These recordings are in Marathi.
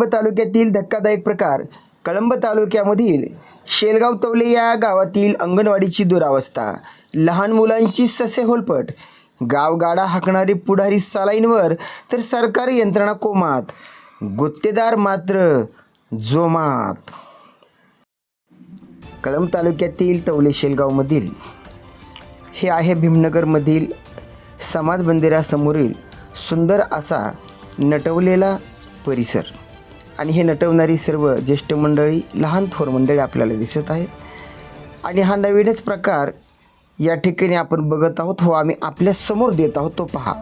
कळंब तालुक्यातील धक्कादायक प्रकार. कळंब तालुक्यामधील शेलगाव तवले या गावातील अंगणवाडीची दुरावस्था. लहान मुलांची ससे होलपट. गावगाडा हाकणारी पुढारी सालाईनवर तर सरकारी यंत्रणा कोमात. गुत्तेदार मात्र जोमात. कळंब तालुक्यातील तवले शेलगावमधील हे आहे भीमनगरमधील समाज मंदिरासमोरील सुंदर असा नटवलेला परिसर. आणि हे नटवणारी सर्व ज्येष्ठ मंडळी लहान थोर मंडळी आपल्याला दिसत आहेत. आणि हा नवीनच प्रकार या ठिकाणी आपण बघत आहोत हो आम्ही आपल्यासमोर देत आहोत तो पहा.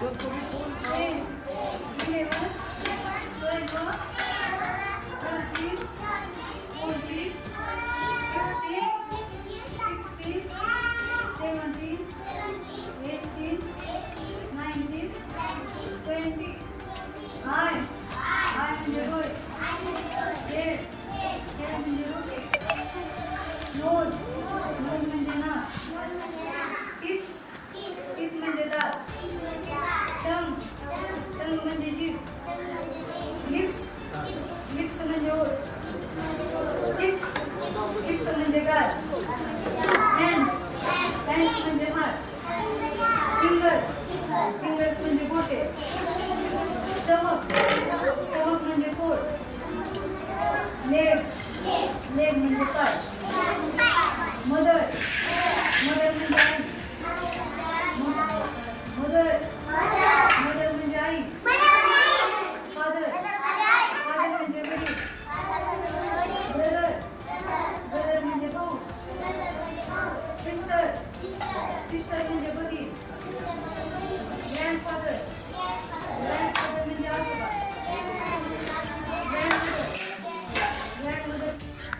Eu tô me contando. లేదు నేను చెప్తాను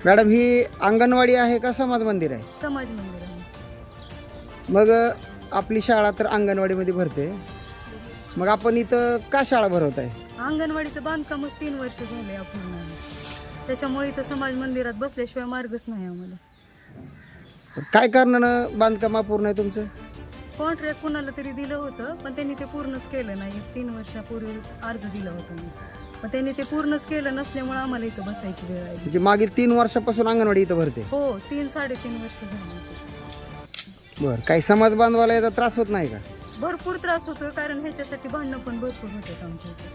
मॅडम ही अंगणवाडी आहे का समाज मंदिर आहे? समाज मंदिर आहे. मग आपली शाळा तर अंगणवाडीमध्ये भरते. मग आपण इथं का शाळा भरवत आहे अंगणवाडीचं बांधकामच तीन वर्ष झाले आहे त्याच्यामुळे इथं समाज मंदिरात बसल्याशिवाय मार्गच नाही आम्हाला. काय कारणानं बांधकाम अपूर्ण आहे तुमचं? कॉन्ट्रॅक्ट कुणाला तरी दिलं होतं पण त्यांनी ते पूर्णच केलं नाही. तीन वर्षापूर्वी अर्ज दिला होता. मी पण त्यांनी ते पूर्णच केलं नसल्यामुळे आम्हाला इथं बसायची वेळ आली. म्हणजे मागील तीन वर्षापासून अंगणवाडी इथं भरते? हो तीन साडेतीन वर्ष झाली बरं काही समाज बांधवाला याचा त्रास होत नाही का? भरपूर त्रास होतोय कारण ह्याच्यासाठी भांडणं पण भरपूर होतात आमच्या इथे.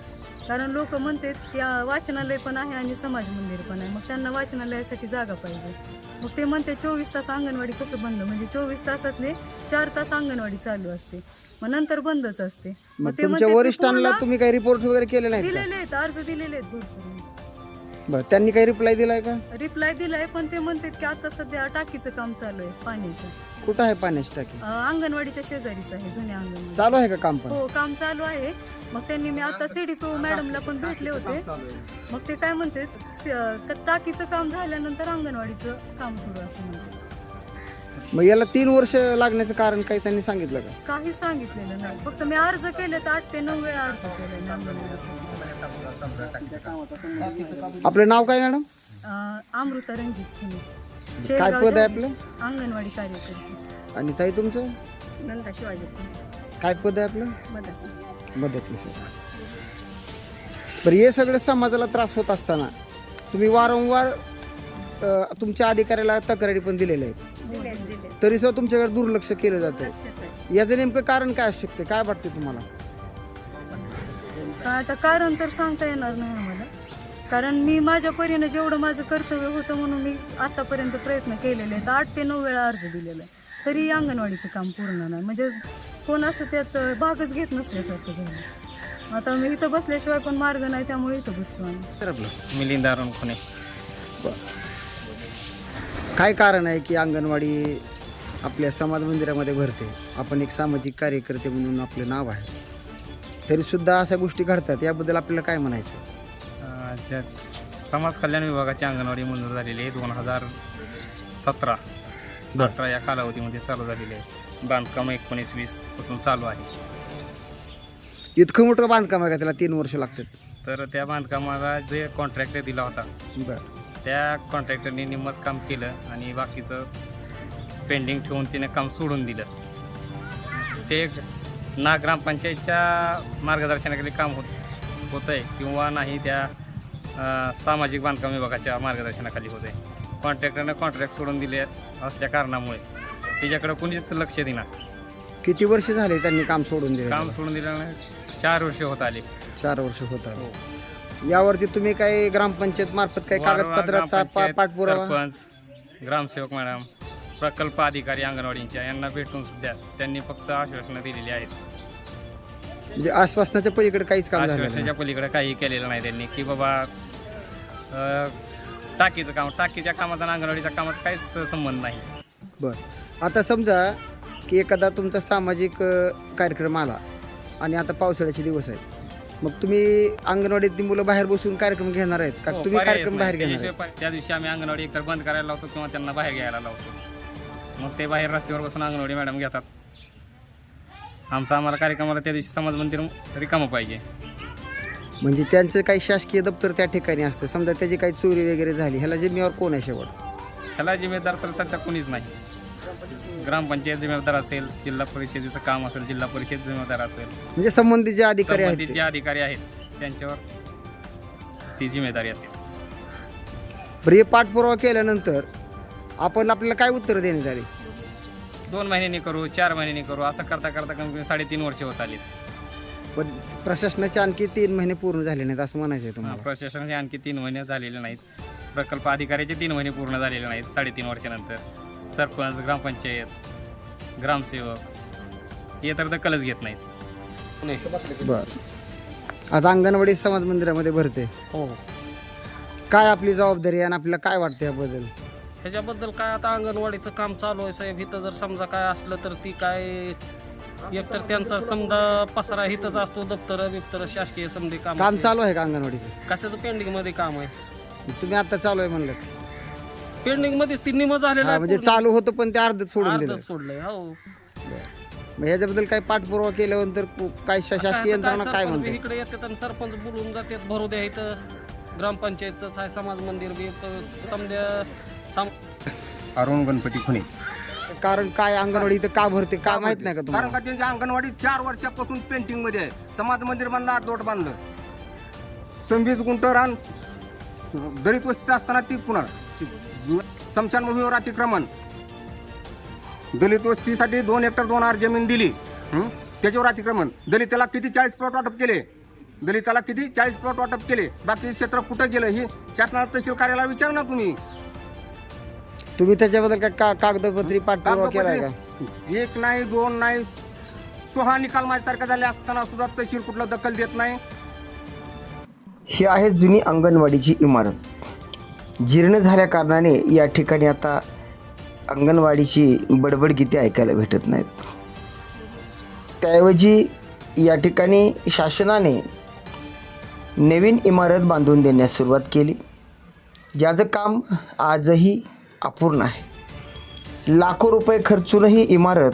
कारण लोक म्हणतात की आ, वाचनालय पण आहे आणि समाज मंदिर पण आहे. मग त्यांना वाचनालयासाठी जागा पाहिजे. मग ते म्हणते चोवीस तास अंगणवाडी कसं बंद? म्हणजे चोवीस तासातले चार तास अंगणवाडी चालू असते. मग नंतर बंदच असते. मग तुमच्या म्हणतात की वरिष्ठांना पूर्ण तुम्ही काही रिपोर्ट वगैरे केले नाहीत का? दिलेले आहेत अर्ज दिलेले आहेत भरपूर. बरं त्यांनी काही रिप्लाय दिलाय का? रिप्लाय दिलाय पण ते म्हणतात की आता सध्या टाकीचं काम चालू आहे पाण्याचं. कुठं आहे पाण्याची टाकी? अं, अंगणवाडीच्या शेजारीच आहे जुन्या अंगणवाडी. चालू आहे का काम पण? हो काम चालू आहे. मग त्यांनी मी आता सीडीपीओ मॅडमला पण भेटले होते. मग ते काय म्हणते स- क- टाकीचं काम झाल्यानंतर अंगणवाडीचं काम करू असं म्हणते मग याला तीन वर्ष लागण्याचं कारण काही त्यांनी सांगितलं का? काही सांगितलेलं नाही. फक्त मी अर्ज केले तर आठ ते नऊ वेळा अर्ज केले आपलं नाव काय मॅडम? अमृता रणजित खुने. काय पद आहे. आपलं? अंगणवाडी कार्यकर्ते. आणि ताई तुमचं? नंदा शिवाजी खुने. काय पद आहे आपलं? मदत. मदतनीस आहे बरं हे सगळं समाजाला त्रास होत असताना तुम्ही वारंवार अ, तुमच्या अधिकाऱ्याला तक्रारी पण दिलेल्या आहेत. तरी सुद्धा तुमच्याकडे दुर्लक्ष केलं जातं. याचं नेमकं कारण काय असू शकते? काय वाटते तुम्हाला? का आता कारण तर सांगता येणार नाही आम्हाला. कारण मी माझ्या परीनं जेवढं माझं कर्तव्य होतं म्हणून मी आतापर्यंत प्रयत्न केलेले आहेत. आठ ते नऊ वेळा अर्ज दिलेला आहे तरी अंगणवाडीचं काम पूर्ण नाही. म्हणजे कोण असं त्यात भागच घेत नसल्यासारखं झालं. आता मी इथं बसल्याशिवाय पण मार्ग नाही त्यामुळे इथं बसतो आम्ही. तर आपलं? मिलिंद काय कारण आहे की अंगणवाडी आपल्या समाज मंदिरामध्ये भरते. आपण एक सामाजिक कार्यकर्ते म्हणून आपलं नाव आहे. तरी सुद्धा अशा गोष्टी घडतात. याबद्दल आपल्याला काय म्हणायचं? अं, ज्या समाज कल्याण विभागाची अंगणवाडी मंजूर झालेली आहे. दोन हजार सतरा बरं. अठरा या कालावधीमध्ये चालू झालेली आहे. बांधकाम एकोणीस वीसपासून चालू आहे. इतकं मोठं बांधकाम आहे का? त्याला तीन वर्ष लागतात. तर त्या बांधकामाला जे कॉन्ट्रॅक्ट दिला होता बरं. त्या कॉन्ट्रॅक्टरने निम्मच काम केलं आणि बाकीचं पेंडिंग ठेवून तिने काम सोडून दिलं. ते ना ग्रामपंचायतच्या मार्गदर्शनाखाली काम होत होतं आहे किंवा नाही त्या सामाजिक बांधकाम विभागाच्या मार्गदर्शनाखाली होत आहे कॉन्ट्रॅक्टरनं कॉन्ट्रॅक्ट सोडून दिले असल्या कारणामुळे. तिच्याकडं कुणीच लक्ष देणार किती वर्ष झाले त्यांनी काम सोडून दिलं? काम सोडून दिल्यानं चार वर्ष होत आली. चार वर्ष होत आले. यावरती तुम्ही काही ग्रामपंचायत मार्फत काही कागदपत्राचा पाठपुरावा? सरपंच ग्रामसेवक मॅडम प्रकल्प अधिकारी अंगणवाडींच्या यांना भेटून सुद्धा त्यांनी फक्त आश्वासनं दिलेली आहेत. म्हणजे आश्वासनाच्या पलीकडे काहीच काम झालं नाही. आश्वासनाच्या पलीकडे काही केलेलं नाही त्यांनी की बाबा अं, टाकीचं काम टाकीच्या कामाचा आणि अंगणवाडीच्या कामाचा काहीच संबंध नाही. बर. आता समजा की एखादा तुमचा सामाजिक अ, कार्यक्रम आला आणि आता पावसाळ्याचे दिवस आहेत. मग तुम्ही अंगणवाडीतली मुलं बाहेर बसून कार्यक्रम घेणार आहेत का? हो, तुम्ही पर्यायच कार्यक्रम नाही. बाहेर घेणार पर्याय- त्या दिवशी आम्ही अंगणवाडी एकतर बंद करायला लावतो किंवा त्यांना बाहेर घ्यायला लावतो. मग ते बाहेर रस्त्यावर बसून अंगणवाडी मॅडम घेतात. आमचा आम्हाला कार्यक्रमाला त्या दिवशी समाज मंदिर रिकामं पाहिजे. म्हणजे त्यांचं काही शासकीय दप्तर त्या ठिकाणी असतं. समजा त्याची काही चोरी वगैरे झाली ह्याला जिम्मेवार कोण आहे शेवट? ह्याला जिम्मेदार तर सध्या कोणीच नाही. ग्रामपंचायत जिम्मेदार असेल जिल्हा परिषदेचं काम असेल जिल्हा परिषद जिम्मेदार असेल. म्हणजे संबंधित जे अधिकारी आहेत संबंधित जे अधिकारी आहेत त्यांच्यावर ती जिम्मेदारी असेल. बरं हे पाठपुरावा केल्यानंतर आपण आपल्याला काय उत्तर देण्यात आली दोन महिन्यांनी करू चार महिन्यांनी करू असं करता करता कमी कमी साडेतीन वर्ष होत आली पण प्रशासनाचे आणखी तीन महिने पूर्ण झाले नाहीत असं म्हणायचं आहे तुम्हाला. प्रशासनाचे आणखी तीन महिने झालेले नाहीत. प्रकल्प अधिकाऱ्याचे तीन महिने पूर्ण झालेले नाहीत साडेतीन वर्षानंतर. सरपंच ग्रामपंचायत ग्रामसेवक हे तर दखलच घेत नाहीत. बर. आज अंगणवाडी समाज मंदिरामध्ये भरते. हो. काय आपली जबाबदारी आहे आणि आपल्याला काय वाटतं याबद्दल? ह्याच्याबद्दल काय आता अंगणवाडीचं काम चालू आहे साहेब? इथं जर समजा काय असलं तर ती काय एकतर त्यांचा समजा पसरा इथंच असतो दप्तर बिप्तर शासकीय समधी काम काम चालू आहे का अंगणवाडीचं? कशाचं पेंडिंगमध्ये काम आहे? तुम्ही आता चालू आहे म्हणलं. पेंडिंग मध्येच ती निम झालेलं म्हणजे. चालू होतं पण ते अर्धच सोडून दिलं. अर्धच सोडलंय हो. मग ह्याच्याबद्दल काही पाठपुरावा केल्यानंतर कु- काय शा- शासकीय काय यंत्रणा काय सरपंच बी म्हणते इकडे येतात आणि सरपंच बोलून जातात भरू द्या इथं. ग्रामपंचायतच आहे समाज मंदिर बी तर समजा सम अरुण गणपती खुणे कारण काय अंगणवाडी इथं का भरते? का माहीत नाही का कारण तुम्हाला का त्यांच्या अंगणवाडी चार वर्षापासून पेंटिंगमध्ये आहे. समाज मंदिर बांधलं अर्धवट बांधलं. सव्वीस गुंठ रान दलित वस्तीत असताना ती पुन्हा समशानभूमीवर अतिक्रमण. दलित वस्तीसाठी दोन हेक्टर दोन आर जमीन दिली. हं? त्याच्यावर अतिक्रमण. दलिताला किती चाळीस प्लॉट वाटप केले? दलिताला किती चाळीस प्लॉट वाटप केले? बाकीचे क्षेत्र कुठं गेलं? हे शासनाला तहसील कार्यालयाला विचार ना तुम्ही. तुम्ही त्याच्याबद्दल काय का कागदपत्री पाठपुरावा केलाय का? कागदपत्रे एक नाही दोन नाही. सोहा निकाल माझ्यासारखा झाले असताना सुद्धा तहसील कुठला दखल देत नाही. ही आहे जुनी अंगणवाडीची इमारत. जीर्ण झाल्या कारणाने या ठिकाणी आता अंगणवाडीची बडबड गीते ऐकायला भेटत नाहीत. त्याऐवजी या ठिकाणी शासनाने नवीन इमारत बांधून देण्यास सुरुवात केली. ज्याचं काम आजही अपूर्ण आहे. लाखो रुपये खर्चूनही इमारत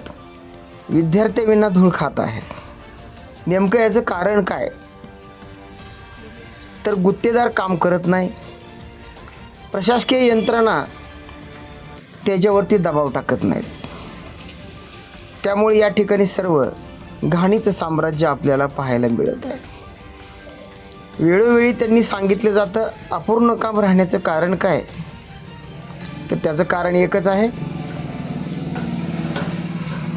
विद्यार्थ्यांविना धूळ खात आहे. नेमकं याचं कारण काय? तर गुत्तेदार काम करत नाही. प्रशासकीय यंत्रणा त्याच्यावरती दबाव टाकत नाहीत. त्यामुळे या ठिकाणी सर्व घाणीचं साम्राज्य आपल्याला पाहायला मिळत आहे. वेळोवेळी त्यांनी सांगितलं जातं अपूर्ण काम राहण्याचं कारण काय? तर त्याचं कारण एकच आहे.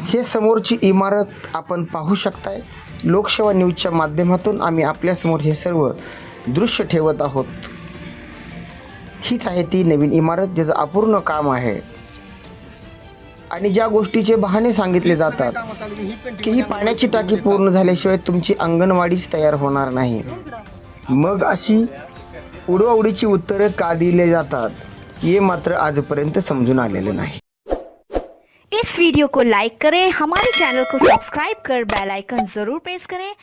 हे समोरची इमारत आपण पाहू शकताय. लोकसेवा न्यूजच्या माध्यमातून आम्ही आपल्यासमोर हे सर्व दृश्य ठेवत आहोत. हीच आहे ती नवीन इमारत ज्याचं अपूर्ण काम आहे. आणि ज्या गोष्टीचे बहाणे सांगितले जातात की ही पाण्याची टाकी पूर्ण झाल्याशिवाय तुमची अंगणवाडीच तयार होणार नाही. मग अशी उडवाउडीची उत्तरं का दिले जातात? ये मात्र आजपर्यंत समजून आलेलं नाही. इस वीडियो को लाइक करें हमारे चैनल को सब्सक्राइब कर बेल आइकन जरूर प्रेस करें।